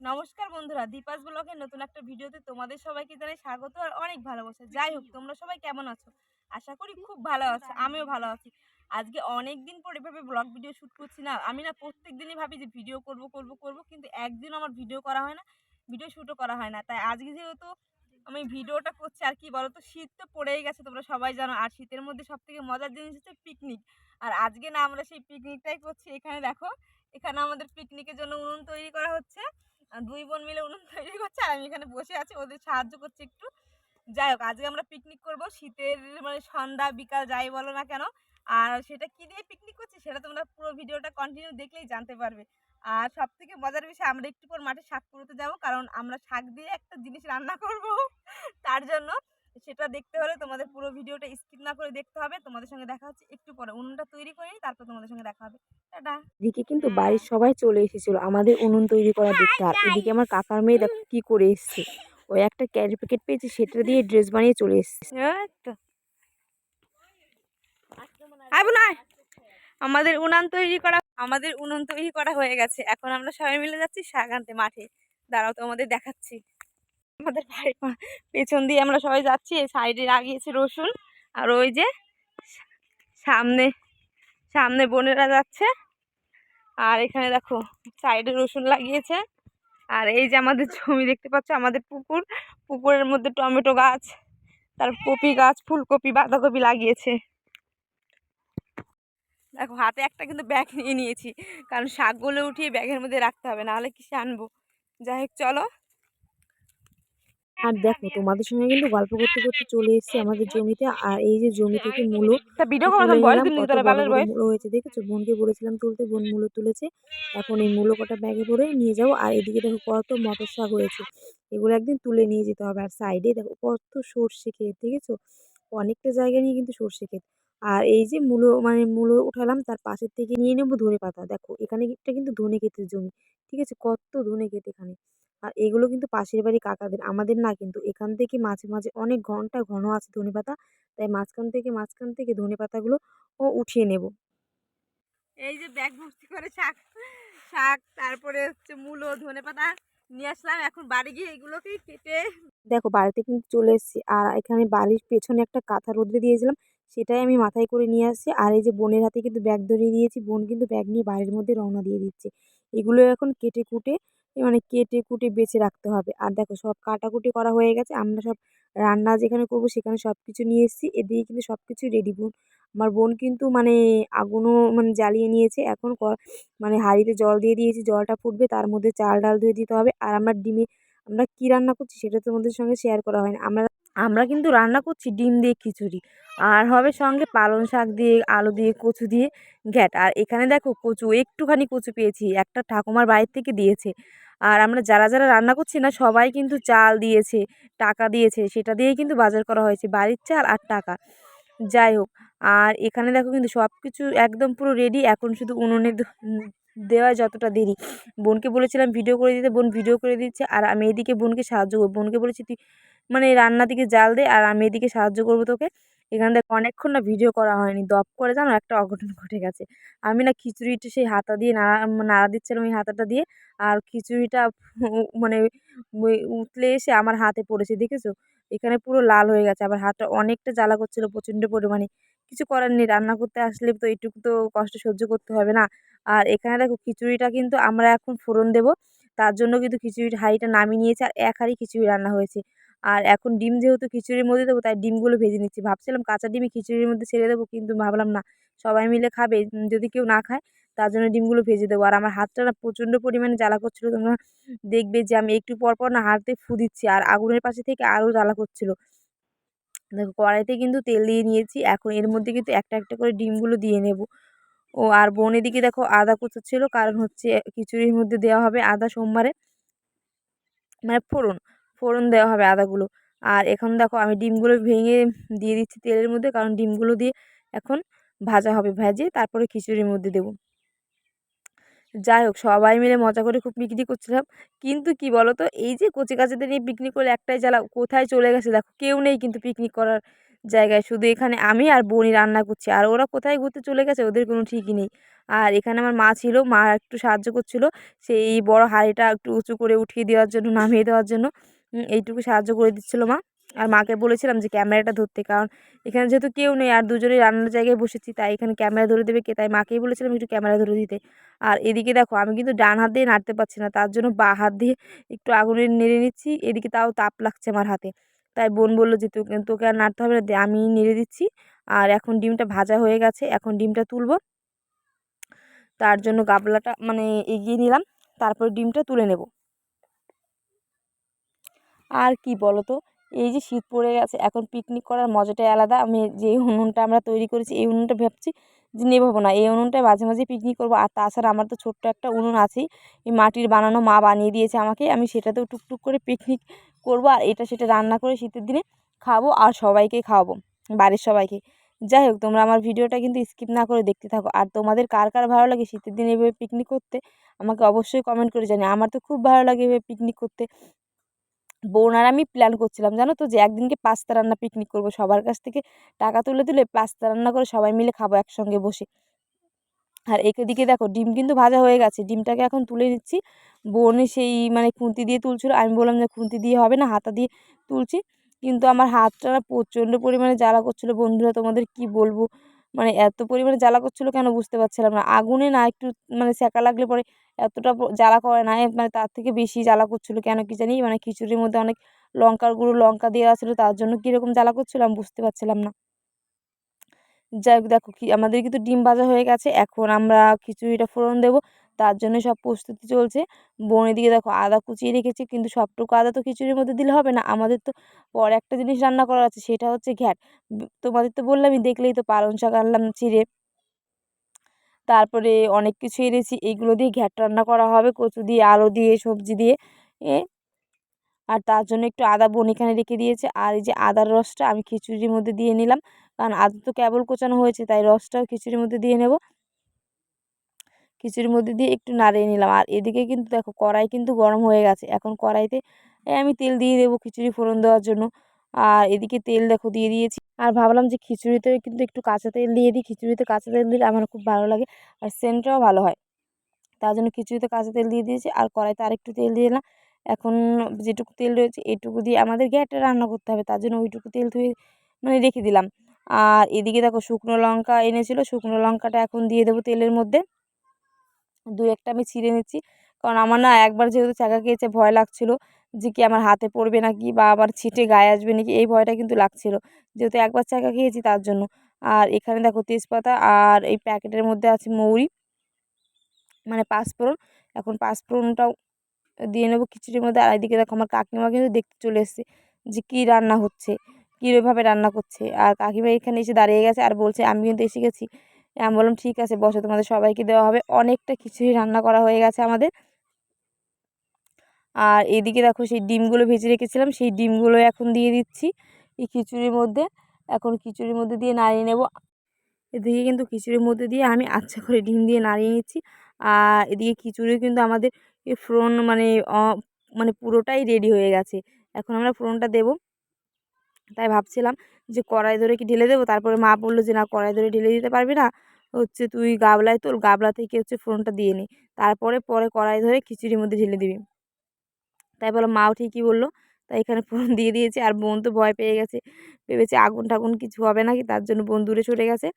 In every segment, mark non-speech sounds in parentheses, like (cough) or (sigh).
নমস্কার বন্ধুরা দীপাস ব্লগের নতুন একটা ভিডিওতে তোমাদের সবাইকে জানাই স্বাগত আর অনেক ভালোবাসা। যাই হোক তোমরা সবাই কেমন আছো? আশা করি খুব ভালো আছো আমিও ভালো আছি। আজকে অনেক দিন পরে এভাবে ব্লগ ভিডিও শ্যুট করছি না। আমি না প্রত্যেক দিনই ভাবি যে ভিডিও করব করব করব কিন্তু একদিন আমার ভিডিও করা হয় না ভিডিও শ্যুটও করা হয় না। তাই আজকে যেহেতু আমি ভিডিওটা করছি আর কি বলো তো শীত তো পড়েই গেছে তোমরা সবাই জানো। আর শীতের মধ্যে সব থেকে মজার জিনিস হচ্ছে পিকনিক আর আজকে না আমরা সেই পিকনিকটাই করছি। এখানে দেখো এখানে আমাদের পিকনিকের জন্য উনুন তৈরি করা হচ্ছে। দুই বোন মিলে উনুন তৈরি করছে আর আমি এখানে বসে আছি, ওদের সাহায্য করছি একটু। যাই হোক, আজকে আমরা পিকনিক করব। শীতের মানে সন্ধ্যা, বিকাল, যাই বলো না কেন। আর সেটা কি দিয়ে পিকনিক করছি সেটা তোমরা পুরো ভিডিওটা কন্টিনিউ দেখলেই জানতে পারবে। আর সব থেকে মজার বিষয়, আমরা একটু পর মাঠে শাক করতে যাব, কারণ আমরা শাক দিয়ে একটা জিনিস রান্না করব। তার জন্য সেটা দেখতে হলে তোমাদের পুরো ভিডিওটা স্কিপ না করে দেখতে হবে। তোমাদের সঙ্গে দেখা হচ্ছে একটু পরে। উনুনটা তৈরি করে নিই তারপর তোমাদের সঙ্গে দেখা হবে। টাটা। এদিকে কিন্তু বাড়ির সবাই চলে এসেছিল। আমাদের উনুন তৈরি করা দেখতে আর এদিকে আমার কাকার মেয়ে দেখো কি করে এসছে। ওই একটা ক্যারি প্যাকেট পেয়েছে সেটা দিয়ে ড্রেস বানিয়ে চলে এসছে। আমাদের উনান তৈরি করা আমাদের উনুন তৈরি করা হয়ে গেছে। এখন আমরা সবাই মিলে যাচ্ছি শাক আনতে মাঠে। দাঁড়াও তো আমাদের দেখাচ্ছি। আমাদের বাড়ির পেছন দিয়ে আমরা সবাই যাচ্ছি, এই সাইডে লাগিয়েছে রসুন আর ওই যে সামনে সামনে বোনেরা যাচ্ছে। আর এখানে দেখো সাইডে রসুন লাগিয়েছে। আর এই যে আমাদের জমি দেখতে পাচ্ছ, আমাদের পুকুর। পুকুরের মধ্যে টমেটো গাছ, তার কপি গাছ, ফুলকপি, বাঁধাকপি লাগিয়েছে। দেখো হাতে একটা কিন্তু ব্যাগ নিয়ে নিয়েছি, কারণ শাকগুলো উঠিয়ে ব্যাগের মধ্যে রাখতে হবে, নাহলে কিসে আনব? যাই হোক, চলো। আর দেখো তোমাদের সঙ্গে কিন্তু গল্প করতে করতে চলে এসেছে আমাদের জমিতে। আর এই যে জমি থেকে মূলো হয়েছে দেখেছ? বোনকে বলেছিলাম তুলতে বোন মূলো তুলেছে। এখন এই মূলো কটা ব্যাগে ভরে নিয়ে যাব। আর এদিকে দেখো কত মটর শাক হয়েছে। এগুলো একদিন তুলে নিয়ে যেতে হবে। আর সাইডে দেখো কত সর্ষে ক্ষেত দেখেছ? অনেকটা জায়গা নিয়ে কিন্তু সর্ষে ক্ষেত। আর এই যে মূলো মানে মূলো উঠালাম তার পাশের থেকে নিয়ে নেব ধনে পাতা দেখো এখানে একটা কিন্তু ধনে ক্ষেতের জমি ঠিক আছে? কত ধনে ক্ষেত এখানে। আর এগুলো কিন্তু পাশের বাড়ি কাকাদের। আমাদের না কিন্তু এখান থেকে মাঝে মাঝে অনেক ঘণ্টা ঘন আছে ধনে পাতা। তাই মাঝখান থেকে মাঝখান থেকে ধনে পাতাগুলো ও উঠিয়ে নেব। এই যে ব্যাগ ভর্তি করে শাক শাক, তারপরে হচ্ছে মূলো, ধনে পাতা নিয়ে আসলাম। এখন বাড়ি গিয়ে এগুলোকেই কেটে দেখো, বাড়িতে কিন্তু চলে এসেছি। আর এখানে বাড়ির পেছনে একটা কাঁথা রোদ্রে দিয়েছিলাম, সেটাই আমি মাথায় করে নিয়ে আসছি। আর এই যে বোনের হাতে কিন্তু ব্যাগ ধরিয়ে দিয়েছি। বোন কিন্তু ব্যাগ নিয়ে বাড়ির মধ্যে রওনা দিয়ে দিচ্ছে। এগুলো এখন কেটে কুটে মানে কেটে কুটে বেছে রাখতে হবে। আর দেখো সব কাটাকুটি করা হয়ে গেছে, আমরা সব রান্না যেখানে করব সেখানে সব কিছু নিয়ে এসেছি। এদিকে কিন্তু সব কিছু রেডি বোন। আমার বোন কিন্তু মানে আগুনও মানে জ্বালিয়ে নিয়েছে। এখন মানে হাঁড়িতে জল দিয়ে দিয়েছি, জলটা ফুটবে, তার মধ্যে চাল ডাল ধুয়ে দিতে হবে। আর আমার ডিমে আমরা কী রান্না করছি সেটা তোমাদের সঙ্গে শেয়ার করা হয় না। আমরা আমরা কিন্তু রান্না করছি ডিম দিয়ে খিচুড়ি। আর হবে সঙ্গে পালং শাক দিয়ে, আলু দিয়ে, কচু দিয়ে ঘ্যাট। আর এখানে দেখো কচু, একটুখানি কচু পেয়েছি, একটা ঠাকুমার বাড়ির থেকে দিয়েছে। আর আমরা যারা যারা রান্না করছি না, সবাই কিন্তু চাল দিয়েছে, টাকা দিয়েছে, সেটা দিয়েই কিন্তু বাজার করা হয়েছে, বাড়ির চাল আর টাকা। যাই হোক, আর এখানে দেখো কিন্তু সব কিছু একদম পুরো রেডি এখন শুধু উনুনে দেওয়া যতটা দেরি। বোনকে বলেছিলাম ভিডিও করে দিতে, বোন ভিডিও করে দিচ্ছে আর আমি এদিকে বোনকে সাহায্য করব। বোনকে বলেছি, তুই মানে রান্না দিকে জাল দে আর আমি এদিকে সাহায্য করব তোকে। এখান থেকে অনেকক্ষণ না ভিডিও করা হয়নি। দপ করে জানো একটা অঘটন ঘটে গেছে। আমি না খিচুড়িটা সেই হাতা দিয়ে নাড়া নাড়া দিচ্ছিলাম ওই হাতাটা দিয়ে আর খিচুড়িটা (laughs) মানে উতলে এসে আমার হাতে পড়েছে, দেখেছ? এখানে পুরো লাল হয়ে গেছে। আবার হাতটা অনেকটা জ্বালা করছিল প্রচণ্ড পরিমাণে। কিছু করার নেই, রান্না করতে আসলে তো এইটুকু তো কষ্ট সহ্য করতে হবে না। আর এখানে দেখো খিচুড়িটা কিন্তু আমরা এখন ফোড়ন দেবো। তার জন্য কিন্তু খিচুড়ির হাঁড়িটা নামিয়ে নিয়েছে আর এক হাঁড়ি খিচুড়ি রান্না হয়েছে। আর এখন ডিম যেহেতু খিচুড়ির মধ্যে দেবো, তাই ডিমগুলো ভেজে নিচ্ছি। ভাবছিলাম কাঁচা ডিমই খিচুড়ির মধ্যে ছেড়ে দেবো, কিন্তু ভাবলাম না। সবাই মিলে খাবে যদি কেউ না খায়, তার জন্য ডিমগুলো ভেজে দেবো। আর আমার হাতটা না প্রচণ্ড পরিমাণে জ্বালা করছিল, তোমরা দেখবে যে আমি একটু পর পর না হাতে ফু দিচ্ছি আর আগুনের পাশে থেকে আরও জ্বালা করছিল। দেখো কড়াইতে কিন্তু তেল দিয়ে নিয়েছি, এখন এর মধ্যে কিন্তু একটা একটা করে ডিমগুলো দিয়ে নেব। ও আর বোন এদিকে দেখো আদা ছিল কারণ হচ্ছে খিচুড়ির মধ্যে দেওয়া হবে আদা সোমবারে। মানে ফোড়ন ফোড়ন দেওয়া হবে আদাগুলো। আর এখন দেখো আমি ডিমগুলো ভেঙে দিয়ে দিচ্ছি তেলের মধ্যে, কারণ ডিমগুলো দিয়ে এখন ভাজা হবে ভেজে, তারপরে খিচুড়ির মধ্যে দেবো। যাই হোক, সবাই মিলে মজা করে খুব পিকনিক করছিলাম। কিন্তু কি বলো তো এই যে কচি কাচাদের নিয়ে পিকনিক করলে একটাই জ্বালা, কোথায় চলে গেছে দেখো, কেউ নেই কিন্তু পিকনিক করার। জায়গায়। শুধু এখানে আমি আর বোনই রান্না করছি। আর ওরা কোথায় ঘুরতে চলে গেছে ওদের কোনো ঠিকই নেই। আর এখানে আমার মা ছিল, মা একটু সাহায্য করছিল সেই বড় হাড়িটা একটু উঁচু করে উঠিয়ে দেওয়ার জন্য, নামিয়ে দেওয়ার জন্য। এইটুকু সাহায্য করে দিচ্ছিল মা। আর মাকে বলেছিলাম যে ক্যামেরাটা ধরতে কারণ এখানে যেহেতু কেউ নেই আর দুজনেই রান্নার জায়গায় বসেছি তাই এখানে ক্যামেরা ধরে দেবে কে? তাই মাকেই বলেছিলাম একটু ক্যামেরা ধরে দিতে। আর এদিকে দেখো আমি কিন্তু ডান হাত দিয়ে নাড়তে পারছি না। তার জন্য বা হাত দিয়ে একটু আগুনে নেড়ে নিচ্ছি। এদিকে তাও তাপ লাগছে আমার হাতে। তাই বোন বলল যে, তোকে তোকে আর নাড়তে হবে না আমি নেড়ে দিচ্ছি। আর এখন ডিমটা ভাজা হয়ে গেছে, এখন ডিমটা তুলবো। তার জন্য গাবলাটা মানে এগিয়ে নিলাম, তারপর ডিমটা তুলে নেব। আর কি বলো তো এই যে শীত পড়ে গেছে, এখন পিকনিক করার মজাটাই আলাদা। আমি যে উনুনটা আমরা তৈরি করেছি, এই উনুনটা ভাবছি যে নেভাবো না। এই উনুনটায় মাঝে মাঝে পিকনিক করব। আর তাছাড়া আমার তো ছোট্ট একটা উনুন আছেই, এই মাটির বানানো মা বানিয়ে দিয়েছে আমাকে। আমি সেটাতেও টুকটুক করে পিকনিক করব আর এটা সেটা রান্না করে শীতের দিনে খাব আর সবাইকে খাওয়াবো, বাড়ির সবাইকে। যাই হোক, তোমরা আমার ভিডিওটা কিন্তু স্কিপ না করে দেখতে থাকো। আর তোমাদের কার কার ভালো লাগে শীতের দিনে এভাবে পিকনিক করতে, আমাকে অবশ্যই কমেন্ট করে জানি আমার তো খুব ভালো লাগে এভাবে পিকনিক করতে। বোন আর আমি প্ল্যান করছিলাম, জানো তো, যে একদিনকে পাস্তা রান্না পিকনিক করব। সবার কাছ থেকে টাকা তুলে তুলে পাস্তা রান্না করে সবাই মিলে খাব একসঙ্গে বসে। আর একে দিকে দেখো ডিম কিন্তু ভাজা হয়ে গেছে। ডিমটাকে এখন তুলে নিচ্ছি। বোন সেই মানে খুন্তি দিয়ে তুলছিল। আমি বললাম যে খুন্তি দিয়ে হবে না, হাতা দিয়ে তুলছি। কিন্তু আমার হাতটা প্রচণ্ড পরিমাণে জ্বালা করছিল। বন্ধুরা, তোমাদের কি বলব? মানে এত পরিমাণে জ্বালা করছিল কেন বুঝতে পারছিলাম না। আগুনে না একটু মানে সেকা লাগলে পরে এতটা জ্বালা করে না মানে তার থেকে বেশি জ্বালা করছিল। কেন কি জানি? মানে খিচুড়ির মধ্যে অনেক লঙ্কার গুঁড়ো, লঙ্কা দেওয়া ছিল। তার জন্য কীরকম জ্বালা করছিল আমি বুঝতে পারছিলাম না। যাই দেখো কি, আমাদের কিন্তু ডিম ভাজা হয়ে গেছে, এখন আমরা খিচুড়িটা ফোড়ন দেবো, তার জন্য সব প্রস্তুতি চলছে। বোন এদিকে দেখো আদা কুচিয়ে রেখেছি, কিন্তু সবটুকু আদা তো খিচুড়ির মধ্যে দিলে হবে না, আমাদের তো পরে একটা জিনিস রান্না করার আছে, সেটা হচ্ছে ঘ্যাট। তোমাদের তো বললামই, দেখলেই তো পালং শাক আনলাম চিড়ে তারপরে অনেক কিছু এনেছি এইগুলো দিয়ে ঘ্যাট রান্না করা হবে, কচু দিয়ে, আলু দিয়ে, সবজি দিয়ে, এ আর তার জন্য একটু আদা বোন এখানে রেখে দিয়েছে। আর এই যে আদার রসটা আমি খিচুড়ির মধ্যে দিয়ে নিলাম। কারণ আদা তো কেবল কোচানো হয়েছে, তাই রসটাও খিচুড়ির মধ্যে দিয়ে নেব। খিচুড়ির মধ্যে দিয়ে একটু নাড়িয়ে নিলাম। আর এদিকে কিন্তু দেখো কড়াই কিন্তু গরম হয়ে গেছে। এখন কড়াইতে আমি তেল দিয়ে দেবো খিচুড়ি ফোড়ন দেওয়ার জন্য। আর এদিকে তেল দেখো দিয়ে দিয়েছি। আর ভাবলাম যে খিচুড়িতে কিন্তু একটু কাঁচা তেল দিয়ে দিই। খিচুড়িতে কাঁচা তেল দিলে আমার খুব ভালো লাগে আর সেন্টটাও ভালো হয়। তার জন্য খিচুড়িতে কাঁচা তেল দিয়ে দিয়েছি। আর কড়াইতে আরেকটু তেল দিয়ে দিলাম। এখন যেটুকু তেল রয়েছে এটুকু দিয়ে আমাদের গ্যাটে রান্না করতে হবে, তার জন্য ওইটুকু তেল ধুয়ে মানে রেখে দিলাম। আর এদিকে দেখো শুকনো লঙ্কা এনেছিল, শুকনো লঙ্কাটা এখন দিয়ে দেবো তেলের মধ্যে। দু একটা আমি ছিঁড়ে নিচ্ছি, কারণ আমার না একবার যেহেতু চাকা খেয়েছে ভয় লাগছিল যে কি আমার হাতে পড়বে নাকি বা আবার ছিটে গায়ে আসবে নাকি, এই ভয়টা কিন্তু লাগছিল। যেহেতু একবার চাকা খেয়েছি তার জন্য। আর এখানে দেখো তেজপাতা আর এই প্যাকেটের মধ্যে আছে মৌরি মানে পাঁচফোড়ন। এখন পাঁচফোড়নটাও দিয়ে নেব খিচুড়ির মধ্যে। আর এদিকে দেখো আমার কাকিমা কিন্তু দেখতে চলে এসেছে যে কী রান্না হচ্ছে কীভাবে রান্না করছে। আর কাকিমা এখানে এসে দাঁড়িয়ে গেছে আর বলছে, আমি কিন্তু এসে গেছি। আমি বললাম, ঠিক আছে, বসো, তোমাদের সবাইকে দেওয়া হবে। অনেকটা খিচুড়ি রান্না করা হয়ে গেছে আমাদের। আর এদিকে দেখো সেই ডিমগুলো ভেজে রেখেছিলাম, সেই ডিমগুলো এখন দিয়ে দিচ্ছি এই খিচুড়ির মধ্যে। এখন খিচুড়ির মধ্যে দিয়ে নাড়িয়ে নেব। এদিকে কিন্তু খিচুড়ির মধ্যে দিয়ে আমি আচ্ছা করে ডিম দিয়ে নাড়িয়ে নিচ্ছি। আর এদিকে খিচুড়ি কিন্তু আমাদের ফোড়ন মানে মানে পুরোটাই রেডি হয়ে গেছে। এখন আমরা ফোড়নটা দেবো। তাই ভাবছিলাম যে কড়াই ধরে কি ঢেলে দেবো? তারপরে মা বলল যে, না, কড়াই ধরে ঢেলে দিতে পারবি না। হচ্ছে তুই গাবলায় তোর গাবলা থেকে হচ্ছে ফোড়নটা দিয়ে নে। তারপরে পরে কড়াই ধরে খিচুড়ির মধ্যে ঢেলে দিবি। তাই বললাম মাও ঠিকই বলল। তাই এখানে ফোড়ন দিয়ে দিয়েছে। আর বোন তো ভয় পেয়ে গেছে। ভেবেছে আগুন টাগুন কিছু হবে নাকি? তার জন্য বোন দূরে সরে গেছে।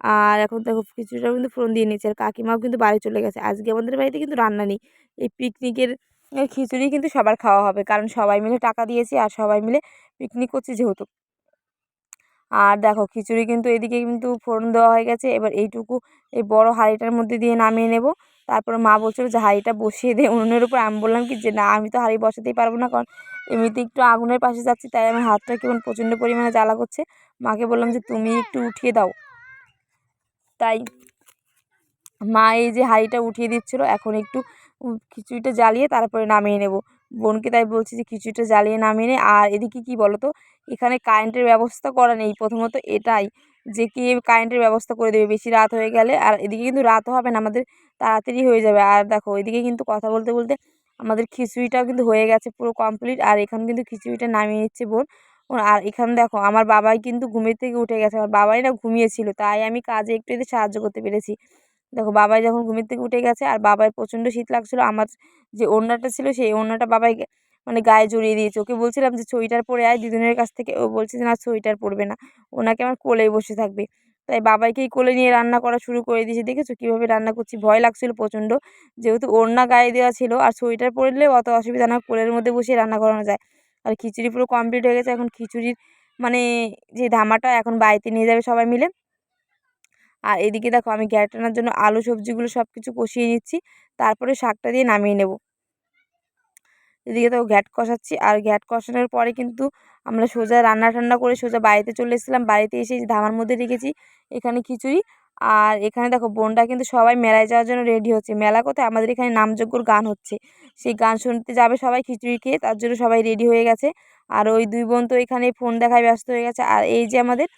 আর এখন দেখো খিচুড়িটাও কিন্তু ফোড়ন দিয়ে নিয়েছে। আর কাকিমাও কিন্তু বাড়ি চলে গেছে। আজকে আমাদের বাড়িতে কিন্তু রান্না নেই। এই পিকনিকের খিচুড়ি কিন্তু সবার খাওয়া হবে। কারণ সবাই মিলে টাকা দিয়েছি আর সবাই মিলে পিকনিক করছি যেহেতু। আর দেখো খিচুড়ি কিন্তু এদিকে কিন্তু ফোড়ন দেওয়া হয়ে গেছে। এবার এইটুকু এই বড় হাঁড়িটার মধ্যে দিয়ে নামিয়ে নেব। তারপরে মা বলছিল যে হাঁড়িটা বসিয়ে দে উনুনের উপর। আমি বললাম কি যে না, আমি তো হাঁড়ি বসাতেই পারব না। কারণ এমনিতে একটু আগুনের পাশে যাচ্ছি, তাই আমার হাতটা কেমন প্রচণ্ড পরিমাণে জ্বালা করছে। মাকে বললাম যে তুমি একটু উঠিয়ে দাও। তাই মা এই যে হাঁড়িটা উঠিয়ে দিচ্ছিল, এখন একটু খিচুড়িটা জ্বালিয়ে তারপরে নামিয়ে নেব। বোনকে তাই বলছি যে খিচুড়িটা জ্বালিয়ে নামিয়ে নে। আর এদিকে কি বলো তো এখানে কারেন্টের ব্যবস্থা করা নেই প্রথমত এটাই যে কে কারেন্টের ব্যবস্থা করে দেবে। বেশি রাত হয়ে গেলে আর এদিকে কিন্তু রাতও হবে না, আমাদের তাড়াতাড়ি হয়ে যাবে। আর দেখো, এদিকে কিন্তু কথা বলতে বলতে আমাদের খিচুড়িটাও কিন্তু হয়ে গেছে পুরো কমপ্লিট আর এখানে কিন্তু খিচুড়িটা নামিয়ে নিচ্ছে বোন। আর এখানে দেখো, আমার বাবাই কিন্তু ঘুমের থেকে উঠে গেছে। আমার বাবাই না ঘুমিয়েছিল, তাই আমি কাজে একটু এতে সাহায্য করতে পেরেছি। দেখো, বাবাই যখন ঘুমের থেকে উঠে গেছে আর বাবার প্রচণ্ড শীত লাগছিল, আমার যে ওড়নাটা ছিল সেই ওড়নাটা বাবাই মানে গায়ে জড়িয়ে দিয়েছে। ওকে বলছিলাম যে সোয়েটার পরে আয় দিদুনের কাছ থেকে। ও বলছে যে, না সোয়েটার পরবে না। ওনাকে আমার কোলেই বসে থাকবে। তাই বাবাইকেই কোলে নিয়ে রান্না করা শুরু করে দিয়েছে। দেখেছ কীভাবে রান্না করছি? ভয় লাগছিল প্রচণ্ড। যেহেতু ওড়না গায়ে দেওয়া ছিল, আর সোয়েটার পরলেও অত অসুবিধা না, কোলের মধ্যে বসিয়ে রান্না করানো যায়। আর খিচুড়ি পুরো কমপ্লিট হয়ে গেছে। এখন খিচুড়ির মানে যে ধামাটা এখন বাড়িতে নিয়ে যাবে সবাই মিলে। আর এদিকে দেখো আমি গ্যাট টানার জন্য আলু সবজিগুলো সব কিছু কষিয়ে নিচ্ছি। তারপরে শাকটা দিয়ে নামিয়ে নেব। এদিকে তো গ্যাট কষাচ্ছি। আর গ্যাট কষানোর পরে কিন্তু আমরা সোজা রান্না টান্না করে সোজা বাড়িতে চলে এসেছিলাম। বাড়িতে এসে ধামার মধ্যে রেখেছি এখানে খিচুড়ি। আর এখানে দেখো বোনরা কিন্তু সবাই মেলায় যাওয়ার জন্য রেডি হচ্ছে। মেলা কোথায়? আমাদের এখানে নামযজ্ঞর গান হচ্ছে। সেই গান শুনতে যাবে সবাই খিচুড়ি খেয়ে, তার জন্য সবাই রেডি হয়ে গেছে। আর ওই দুই বোন তো এখানে ফোন দেখায় ব্যস্ত হয়ে গেছে। আর এই যে আমাদের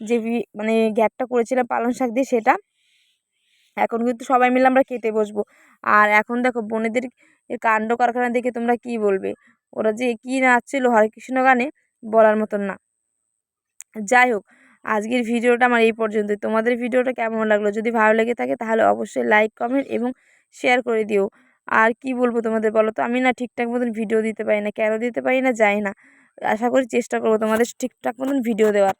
যে মানে গ্যাপটা করেছিলাম পালং শাক দিয়ে সেটা, এখন কিন্তু সবাই মিলে আমরা খেতে বসবো। আর এখন দেখো বোনেদের কাণ্ড কারখানা দেখে তোমরা কি বলবে? ওরা যে কী নাচছিল হরেকৃষ্ণ গানে, বলার মতন না। যাই হোক আজকের ভিডিওটা আমার এই পর্যন্ত তোমাদের ভিডিওটা কেমন লাগল? যদি ভালো লেগে থাকে তাহলে অবশ্যই লাইক কমেন্ট এবং শেয়ার করে দিও। আর কি বলব তোমাদের বলো তো? আমি না ঠিকঠাক মতন ভিডিও দিতে পারি না, কেন দিতে পারি না যাই না। আশা করি চেষ্টা করব তোমাদের ঠিকঠাক মতন ভিডিও দেওয়ার।